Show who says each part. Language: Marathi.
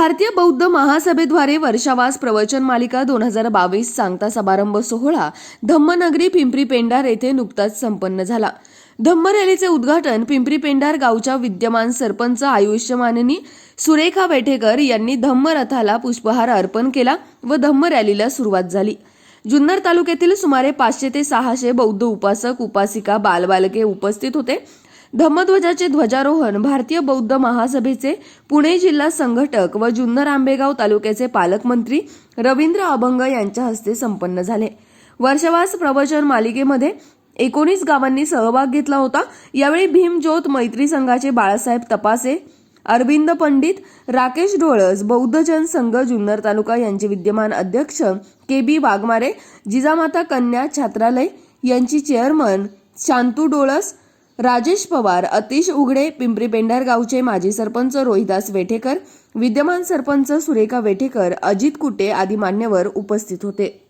Speaker 1: भारतीय बौद्ध महासभेद्वारे वर्षावास प्रवचन मालिका दोन हजार बावीस सांगता समारंभ सोहळा धम्मनगरी पिंपरी पेंडार येथे नुकताच संपन्न झाला. धम्म रॅलीचे उद्घाटन पिंपरी पेंडार गावच्या विद्यमान सरपंच आयुष्यमाननी सुरेखा वेठेकर यांनी धम्म रथाला पुष्पहार अर्पण केला व धम्म रॅलीला सुरुवात झाली. जुन्नर तालुक्यातील सुमारे पाचशे ते सहाशे बौद्ध उपासक उपासिका बालबालके उपस्थित होते. धम्मध्वजाचे ध्वजारोहण भारतीय बौद्ध महासभेचे पुणे जिल्हा संघटक व जुन्नर आंबेगाव तालुक्याचे पालकमंत्री रवींद्र अभंग यांच्या हस्ते संपन्न झाले. वर्षवास प्रवचन मालिकेमध्ये एकोणीस गावांनी सहभाग घेतला होता. यावेळी भीमज्योत मैत्री संघाचे बाळासाहेब तपासे अरविंद पंडित राकेश ढोळस बौद्धजन संघ जुन्नर तालुका यांचे विद्यमान अध्यक्ष के बी वाघमारे जिजामाता कन्या छात्रालय यांची चेअरमन शांतू डोळस राजेश पवार अतिश उघडे पिंपरी पेंढार गावचे माजी सरपंच रोहिदास वेठेकर विद्यमान सरपंच सुरेखा वेठेकर अजित कुटे आदी मान्यवर उपस्थित होते.